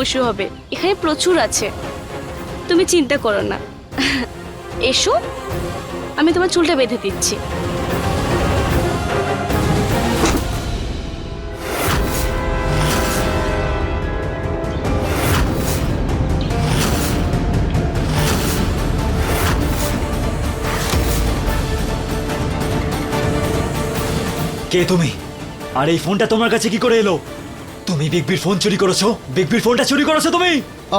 পশু হবে। এখানে প্রচুর আছে। তুমি চিন্তা করো না। এসো, আমি তোমার চুলটা বেঁধে দিচ্ছি। কে তুমি? আর, এই ফোনটা তোমার কাছে কি করে এলো? তুমি বিগবির ফোন চুরি করেছ? বিগবির ফোনটা চুরি করেছ তুমি?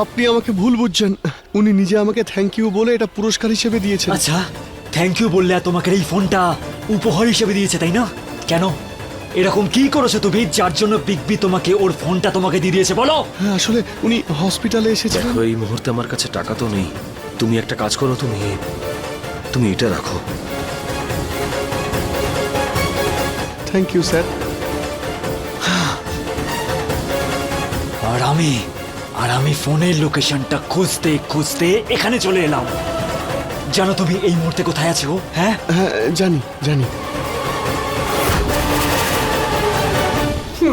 আপনি আমাকে ভুল বুঝছেন। উনি নিজে আমাকে থ্যাংক ইউ বলে এটা পুরস্কার হিসেবে দিয়েছেন। আচ্ছা থ্যাংক ইউ বললে আর তোমাকে এই ফোনটা উপহার হিসেবে দিয়েছে তাই না? কেন? এরকম কি করেছ তুমি যার জন্য বিগবি তোমাকে ওর ফোনটা তোমাকে দিয়ে দিয়েছে বলো? হ্যাঁ আসলে উনি হসপিটালে এসেছেন দেখো এই মুহূর্তে আমার কাছে টাকা তো নেই। তুমি একটা কাজ করো তুমি তুমি এটা রাখো। থ্যাংক ইউ স্যার আমি আর আমি ফোনের লোকেশনটা খুঁজতে খুঁজতে এখানে চলে এলাম। জানো তুমি এই মুহূর্তে কোথায় আছো হ্যাঁ? হ্যাঁ জানি জানি।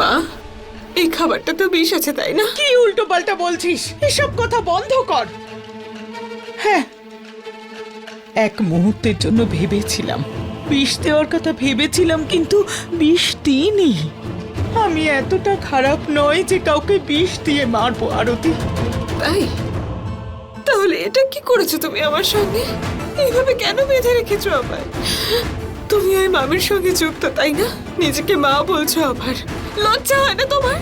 মা এই খাবারটা তো বিষ আছে তাই না? কি উল্টো পাল্টা বলছিস? এসব কথা বন্ধ কর। হ্যাঁ এক মুহূর্তের জন্য ভেবেছিলাম। বিষ দেওয়ার কথা ভেবেছিলাম কিন্তু বিষ দিইনি। আমি এতটা খারাপ নয় যে কাউকে বিষ দিয়ে মারবো আরতি। তাই? তাহলে এটা কি করেছ তুমি আমার সঙ্গে? এইভাবে কেন বেঁধে রেখেছো আবার তুমি ওই মামির সঙ্গে যুক্ত তাই না? নিজেকে মা বলছো আবার। লজ্জা হয় না তোমার?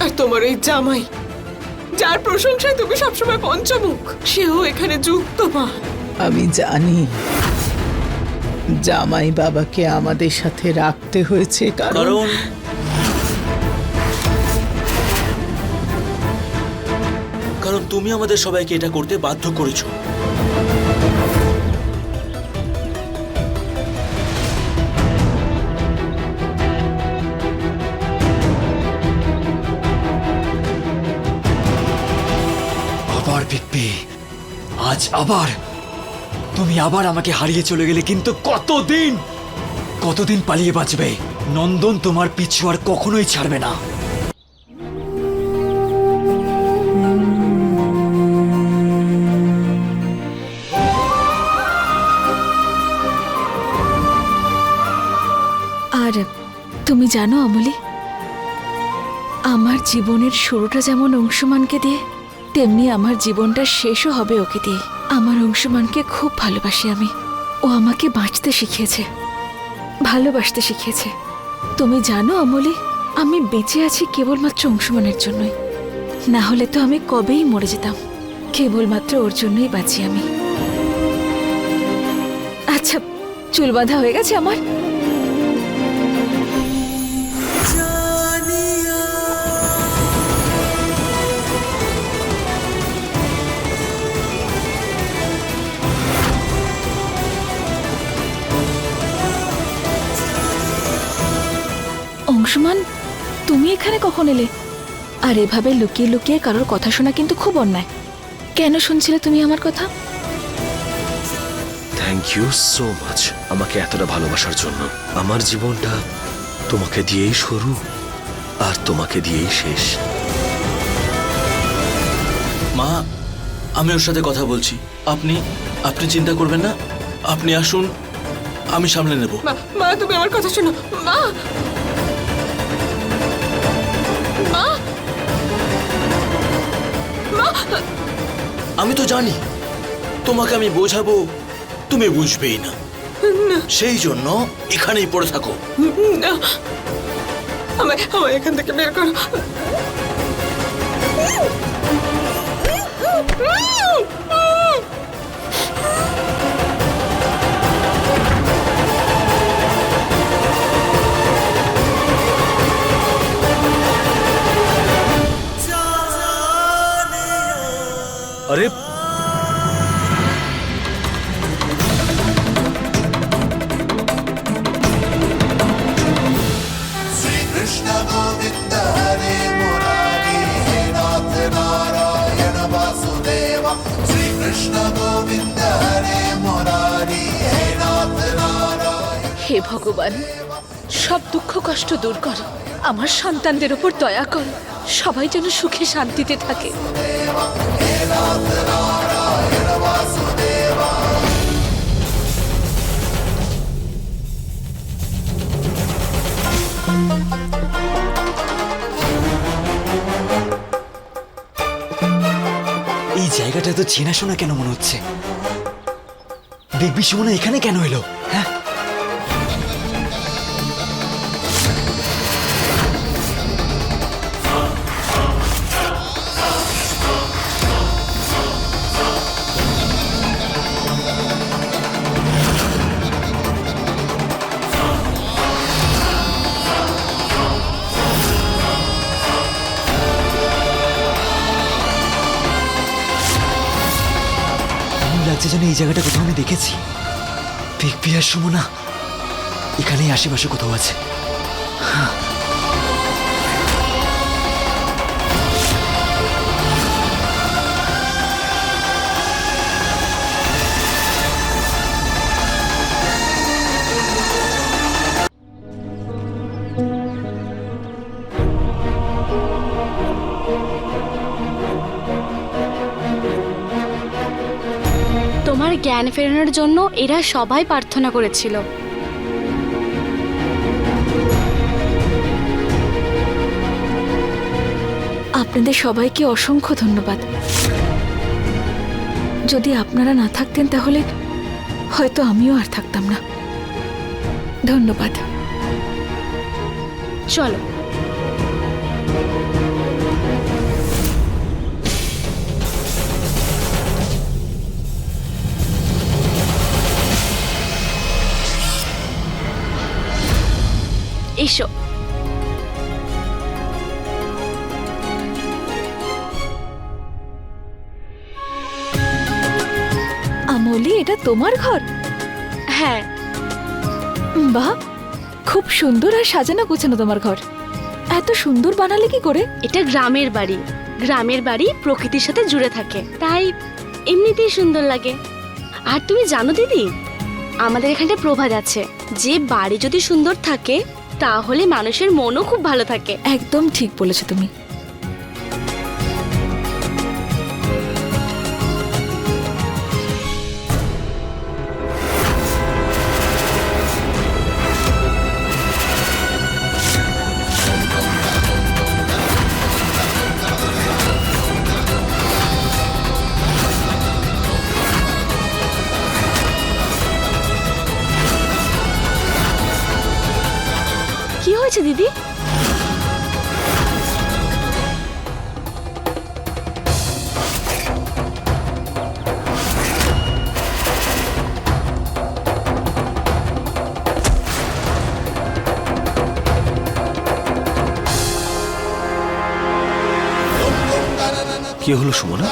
আর তোমার ওই জামাই যার প্রশংসায় তুমি সবসময় পঞ্চমুখ সেও এখানে যুক্ত মা। আমি জানি জামাই বাবাকে আমাদের সাথে রাখতে হয়েছে কারণ কারণ তুমি আমাদের সবাইকে এটা করতে বাধ্য করেছ। আবার বিগবি আজ আবার। তুমি আবার আমাকে হারিয়ে চলে গেলে কিন্তু কতদিন? কতদিন পালিয়ে বাঁচবে? নন্দন তোমার পিছু আর কখনোই ছাড়বে না। জানো অমলি, আমার জীবনের শুরুটা যেমন অংশমানকে দিয়ে, তেমনি আমার জীবনটা শেষও হবে ওকে দিয়ে। আমার অংশমানকে খুব ভালোবাসি আমি। ও আমাকে বাঁচতে শিখিয়েছে, ভালোবাসতে শিখিয়েছে। তুমি জানো অমলি, আমি বেঁচে আছি কেবলমাত্র অংশমানের জন্যই। না হলে তো আমি কবেই মরে যেতাম। কেবলমাত্র ওর জন্যই বাঁচি আমি। আচ্ছা চুল বাঁধা হয়ে গেছে আমার? অংশমান তুমি এখানে কখন এলে? আর এভাবে লুকিয়ে লুকিয়ে কারোর কথা শোনা কিন্তু খুব অন্যায়। কেন শুনছিলে তুমি আমার কথা? থ্যাংক ইউ সো মাচ আমাকে এতটা ভালোবাসার জন্য। আমার জীবনটা তোমাকে দিয়েই শুরু আর তোমাকে দিয়েই শেষ। মা আমি ওর সাথে কথা বলছি। আপনি আপনি চিন্তা করবেন না। আপনি আসুন আমি সামলে নেব। মা মা তুমি আমার কথা শোনো। মা! আমি তো জানি। তোমাকে আমি বোঝাবো তুমি বুঝবেই না। সেই জন্য এখানেই পড়ে থাকো। না। আমায় আমায় এখান থেকে বের করো। আরে হে ভগবান সব দুঃখ কষ্ট দূর করো। আমার সন্তানদের উপর দয়া কর। সবাই যেন সুখে শান্তিতে থাকে। এই জায়গাটা তো চেনাশোনা কেন মনে হচ্ছে? দেখবি সুমনা এখানে কেন এলো? হ্যাঁ? এমন লাগছে যেন এই জায়গাটা কোথাও আমি দেখেছি। পিক পিয়ার সুমনা, এখানেই আশেপাশে কোথাও আছে। জ্ঞান ফেরানোর জন্য এরা সবাই প্রার্থনা করেছিল। আপনাদের সবাইকে অসংখ্য ধন্যবাদ। যদি আপনারা না থাকতেন তাহলে হয়তো আমিও আর থাকতাম না। ধন্যবাদ। চলো। এসো। আমলি এটা তোমার ঘর? হ্যাঁ। বাহ খুব সুন্দর আর সাজানো গোছানো তোমার ঘর। এত সুন্দর বানালে কি করে? এটা গ্রামের বাড়ি। গ্রামের বাড়ি প্রকৃতির সাথে জুড়ে থাকে। তাই এমনিতেই সুন্দর লাগে। আর তুমি জানো দিদি আমাদের এখানে প্রবাদ আছে। যে বাড়ি যদি সুন্দর থাকে তাহলে মানুষের মনও খুব ভালো থাকে। একদম ঠিক বলেছ তুমি। হয়েছে দিদি? কি হলো সুমনা?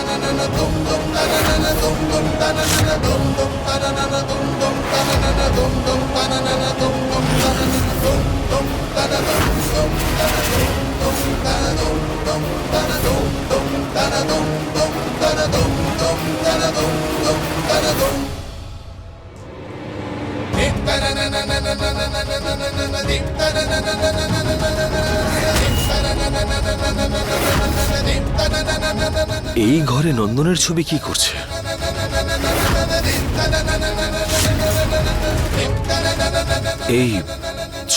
এই ঘরে নন্দনের ছবি কি করছে? এই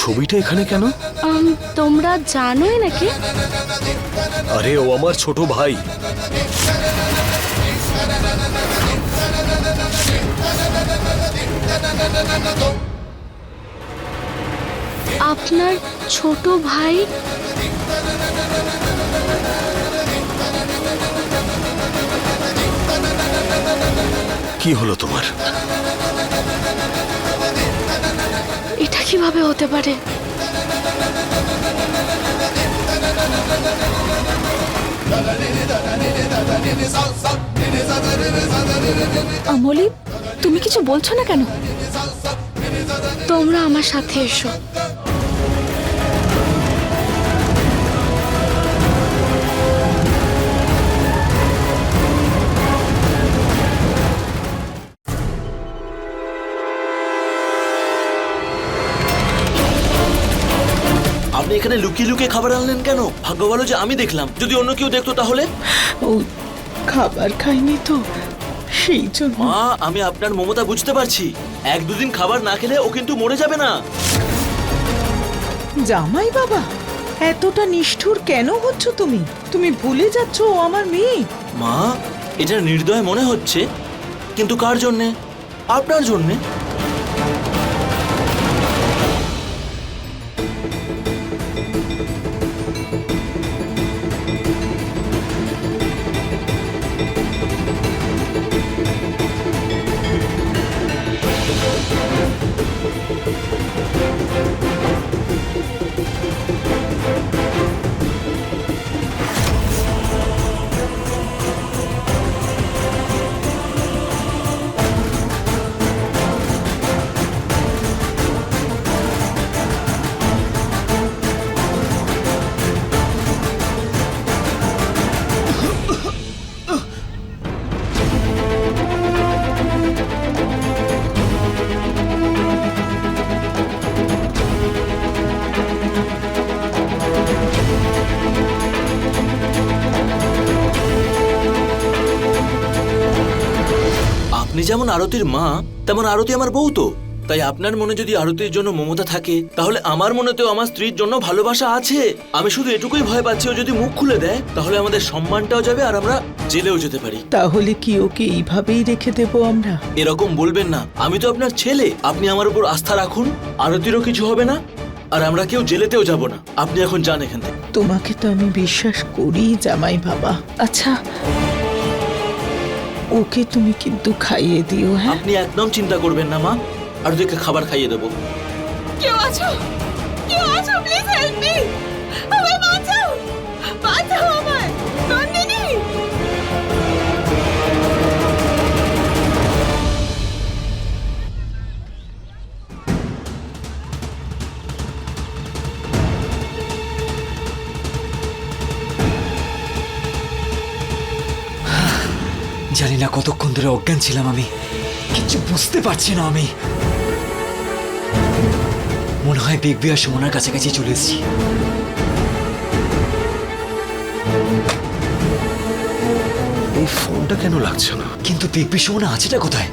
ছবিটা এখানে কেন? আম, তোমরা জানোই নাকি? আরে ও আমার ছোট ভাই। আপনার ছোট ভাই? কি হলো তোমার? কীভাবে হতে পারে? আমলি তুমি কিছু বলছো না কেন? তোমরা আমার সাথে এসো। এখানে লুকিয়ে লুকিয়ে খাবার আনলেন কেন? ভাগ্য ভালো যে আমি দেখলাম। যদি অন্য কেউ দেখতো তাহলে? ও খাবার খাইনি তো। সেই জন্য। মা আমি আপনার মমতা বুঝতে পারছি। এক দুদিন খাবার না খেলে ও কিন্তু মরে যাবে না। জামাই বাবা এতটা নিষ্ঠুর কেন হচ্ছ তুমি? তুমি ভুলে যাচ্ছ ও আমার মেয়ে। মা এটা নির্দয় মনে হচ্ছে। কিন্তু কার জন্যে? আপনার জন্যে। আরতির মা তেমন আরতি আমার বউ তো। তাই আপনার মনে যদি আরতির জন্য মমতা থাকে তাহলে আমার মনেতেও আমার স্ত্রীর জন্য ভালোবাসা আছে। আমি শুধু এটুকুই ভয় পাচ্ছি ও যদি মুখ খুলে দেয় তাহলে আমাদের সম্মানটাও যাবে আর আমরা জেলেও যেতে পারি। তাহলে কি ওকে এইভাবেই রেখে দেবো আমরা? এরকম বলবেন না। আমি তো আপনার ছেলে আপনি আমার উপর আস্থা রাখুন আরতিরও কিছু হবে না আর আমরা কেউ জেলেতেও যাব না। আপনি এখন যান এখান থেকে। তোমাকে তো আমি বিশ্বাস করি জামাই বাবা। আচ্ছা। ওকে তুমি কিন্তু খাইয়ে দিও হ্যাঁ? আপনি একদম চিন্তা করবেন না মা। আর ওদেরকে খাবার খাইয়ে দেবো। কেউ আছো? কেউ আছো? প্লিজ হেল্প মি আমায় বাঁচাও। বাঁচাও কতক্ষণ ধরে অজ্ঞান ছিলাম আমি? কিছু বুঝতে পারছি না আমি। মনে হয় বিগ বিয়ার আর সুমনার কাছাকাছি চলে এসেছি। এই ফোনটা কেন লাগছে না? কিন্তু বিগ বি সুমনা আছেটা কোথায়?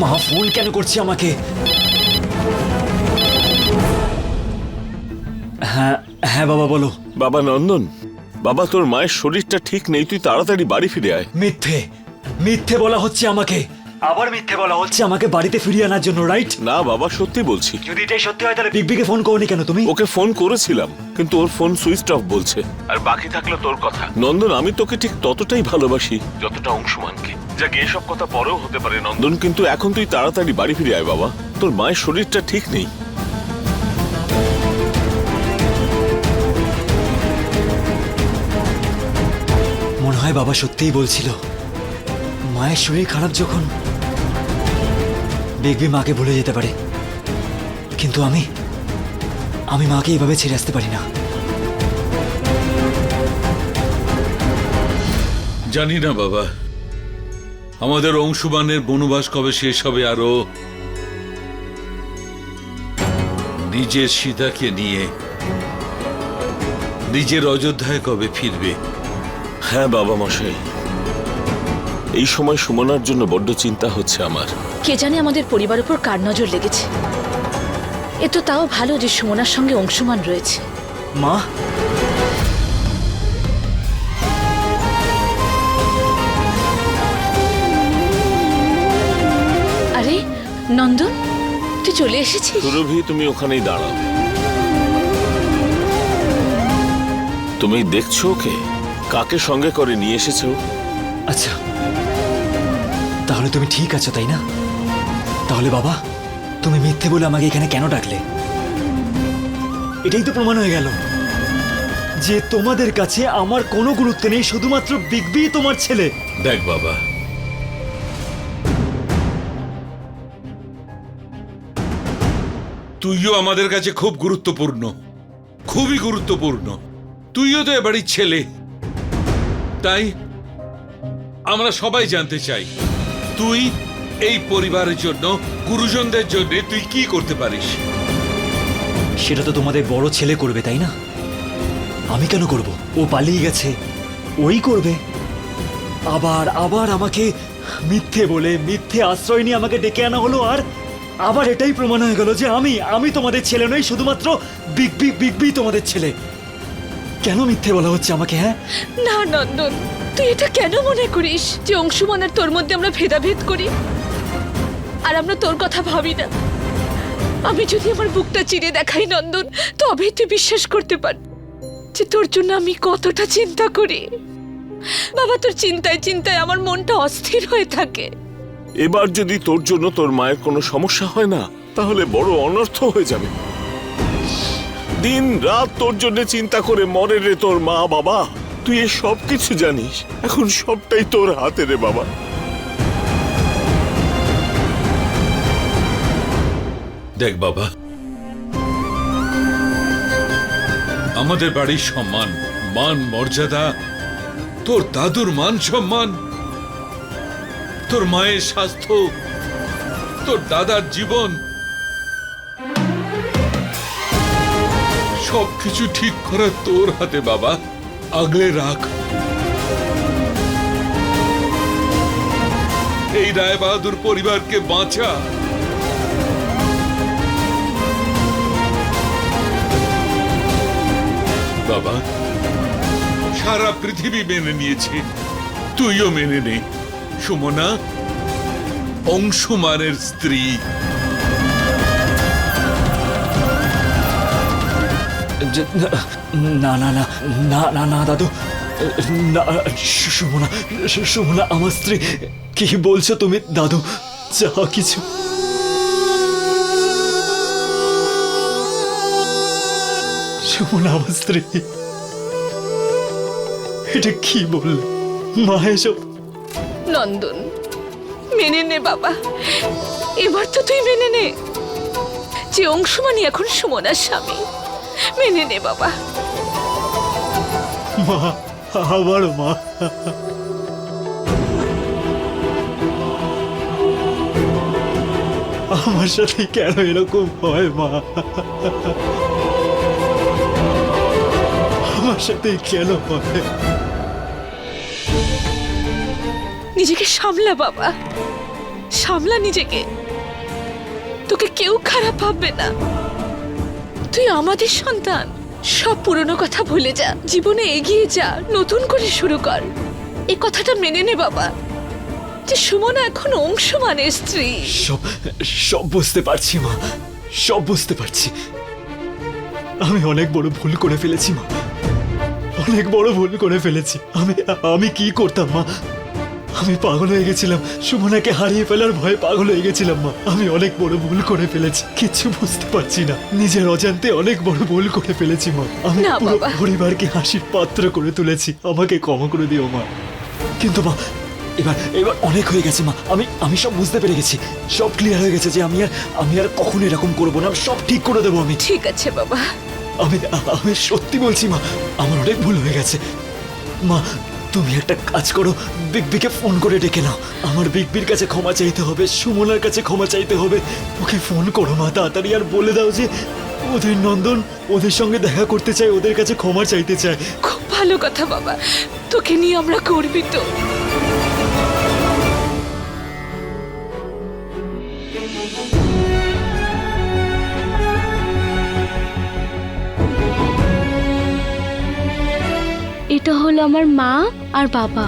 মা ফোন কেন করছে আমাকে? হ্যাঁ হ্যাঁ বাবা বলো। বাবা নন্দন? বাবা তোর মায়ের শরীরটা ঠিক নেই তুই তাড়াতাড়ি বাড়ি ফিরে আয়। মিথ্যে মিথ্যে বলা হচ্ছে আমাকে। আবার মিথ্যে বলা হচ্ছে? আমাকে বাড়িতে ফিরিয়ে আনার জন্য রাইট না বাবা সত্যি বলছি। যদি এটাই সত্যি হয় তাহলে বিগ বিকে ফোন করনি কেন তুমি? ওকে ফোন করেছিলাম কিন্তু ওর ফোন সুইচ অফ বলছে। আর বাকি থাকল তোর কথা। নন্দন আমি তোকে ঠিক ততটাই ভালোবাসি। যতটা অংশমানকে। যাকে এসব কথা পরেও হতে পারে নন্দন কিন্তু এখন তুই তাড়াতাড়ি বাড়ি ফিরে আয় বাবা। তোর মায়ের শরীরটা ঠিক নেই। বাবা সত্যিই বলছিল, মায়ের শরীর খারাপ যখন বিগবি মাকে ভুলে যেতে পারে। কিন্তু আমি আমি মাকে এভাবে ছেড়ে আসতে পারি না। জানি না বাবা, আমাদের অংশুমানের বনবাস কবে শেষ হবে আরও নিজের সীতাকে নিয়ে, নিজের অযোধ্যায় কবে ফিরবে? হ্যাঁ বাবা মশাই। এই সময় সুমনার জন্য বড্ড চিন্তা হচ্ছে আমার। কে জানে আমাদের পরিবার উপর কার নজর লেগেছে। এ তো তাও ভালো যে সুমনার সঙ্গে অংশমান রয়েছে। মা। আরে নন্দন তুই চলে এসেছিস? সুরভি তুমি ওখানেই দাঁড়াও। তুমি দেখছ ওকে? কাকে সঙ্গে করে নিয়ে এসেছ? আচ্ছা তাহলে তুমি ঠিক আছো তাই না? তাহলে বাবা তুমি মিথ্যে বলে আমাকে এখানে কেন ডাকলে? এটাই তো প্রমাণ হয়ে গেল যে তোমাদের কাছে আমার কোনো গুরুত্ব নেই শুধুমাত্র বিগবি তোমার ছেলে। দেখ বাবা। তুইও আমাদের কাছে খুব গুরুত্বপূর্ণ খুবই গুরুত্বপূর্ণ। তুইও তো এবাড়ির ছেলে। তাই আমরা সবাই জানতে চাই, তুই এই পরিবারের জন্য, গুরুজনদের জন্য তুই কি করতে পারিস? সেটা তো তোমাদের বড় ছেলে করবে, তাই না? আমি কেন করব? ও পালিয়ে গেছে, ওই করবে। আবার আবার আমাকে মিথ্যে বলে, মিথ্যে আশ্রয় নিয়ে আমাকে ডেকে আনা হলো, আর আবার এটাই প্রমাণ হয়ে গেল যে আমি আমি তোমাদের ছেলে নই, শুধুমাত্র বিগ বি বিগ বি তোমাদের ছেলে। কেন মিথ্যে বলা হচ্ছে আমাকে হ্যাঁ? না নন্দন তুই এটা কেন মনে করিস যে অংশমান আর তোর মধ্যে আমরা ভেদাভেদ করি? আর আমরা তোর কথা ভাবি না। আমি যদি আমার বুকটা চিরে দেখাই নন্দন তবেই তুই বিশ্বাস করতে পার যে তোর জন্য আমি কতটা চিন্তা করি। বাবা তোর চিন্তায় চিন্তায় আমার মনটা অস্থির হয়ে থাকে। এবার যদি তোর জন্য তোর মায়ের কোনো সমস্যা হয় না তাহলে বড় অনর্থ হয়ে যাবে। দিন রাত তোর জন্য চিন্তা করে মরে রে তোর মা, বাবা। তুই এ সব কিছু জানিস। এখন সবটাই তোর হাতে রে, বাবা। দেখ, বাবা। আমাদের বাড়ির সম্মান, মান, মর্যাদা, তোর দাদুর মান সম্মান, তোর মায়ের স্বাস্থ্য, তোর দাদার জীবন সবকিছু ঠিক করা তোর হাতে, বাবা। আগলে রাখ। এই রায় বাহাদুর পরিবারকে বাঁচা। বাবা, সারা পৃথিবী মেনে নিয়েছে। তুইও মেনে নে। সুমনা, অংশুমানের স্ত্রী। না না না না না না দাদু, না সুমনা সুমনা আমার স্ত্রী, কি বলছো তুমি, দাদু, যা কিছু। সুমনা আমার এটা কি বললে? মা, এসব। নন্দন, মেনে নে, বাবা। এবার তো তুই মেনে নে। যে অংশমানি এখন সুমনার স্বামী। মেনে নে বাবা। মা আবার মা। আমার সাথে কেন এরকম হয় মা? আমার সাথে কেন হয়? নিজেকে সামলা বাবা। সামলা নিজেকে। তোকে কেউ খারাপ ভাববে না। তুই আমাদের সন্তান। সব পুরনো কথা ভুলে যা। জীবনে এগিয়ে যা। নতুন করে শুরু কর। এ কথাটা মেনে নে, বাবা। যে সুমনা এখন অংশমানের স্ত্রী। সব সব বুঝতে পারছি, মা। সব বুঝতে পারছি। আমি অনেক বড় ভুল করে ফেলেছি, মা। অনেক বড় ভুল করে ফেলেছি। আমি আমি কি করতাম, মা? আমি পাগল হয়ে গেছিলাম। সুমনাকে হারিয়ে ফেলার ভয়ে পাগল হয়ে গেছিলাম মা। আমি অনেক বড় ভুল করে ফেলেছি। কিছু বুঝতে পারছি না। নিজের অজান্তে অনেক বড় ভুল করে ফেলেছি মা। আমি পুরো পরিবারকে হাসির পাত্র করে তুলেছি। আমাকে ক্ষমা করে দিও মা। কিন্তু মা এবার এবার অনেক হয়ে গেছে মা। আমি আমি সব বুঝতে পেরে গেছি। সব ক্লিয়ার হয়ে গেছে যে আমি আর আমি আর কখনো এরকম করব না। সব ঠিক করে দেবো আমি। ঠিক আছে বাবা। আমি আমি সত্যি বলছি মা আমার অনেক ভুল হয়ে গেছে। মা তুমি একটা কাজ করো বিগবিকে ফোন করে ডেকে নাও। আমার বিগবির কাছে ক্ষমা চাইতে হবে সুমনার কাছে ক্ষমা চাইতে হবে। ওকে ফোন করো মা তাড়াতাড়ি আর বলে দাও যে ওদের নন্দন ওদের সঙ্গে দেখা করতে চায় ওদের কাছে ক্ষমা চাইতে চায়। খুব ভালো কথা বাবা তোকে নিয়ে আমরা করবি তো এটা হলো আমার মা? আর বাবা।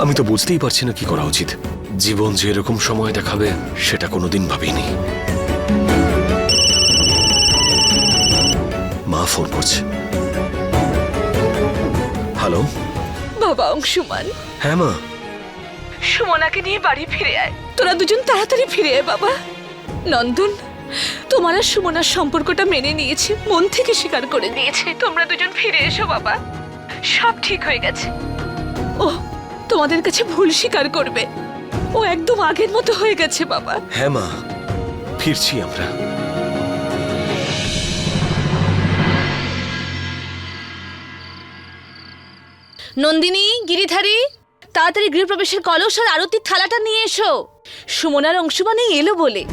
আমি তো বুঝতেই পারছি না কি করা উচিত। জীবন যে এরকম সময় দেখাবে, সেটা কোনোদিন ভাবিনি। মা ফোন করছে। হ্যালো? বাবা অংশুমান হ্যাঁ মা। সুমনাকে নিয়ে বাড়ি ফিরে আয়। তোরা দুজন তাড়াতাড়ি ফিরে আয় বাবা। নন্দন তোমার আর সুমনার সম্পর্কটা মেনে নিয়েছে মন থেকে স্বীকার করে নিয়েছে। তোমরা দুজন ফিরে এসো বাবা। সব ঠিক হয়ে গেছে। ও তোমাদের কাছে ভুল স্বীকার করবে। ও একদম আগের মতো হয়ে গেছে বাবা। হ্যাঁ মা। ফিরছি আমরা। নন্দিনী গিরিধারী তাড়াতাড়ি গৃহপ্রবেশের কলস আর আরতির থালাটা নিয়ে এসো। সুমনার অংশবানেই এলো বলে।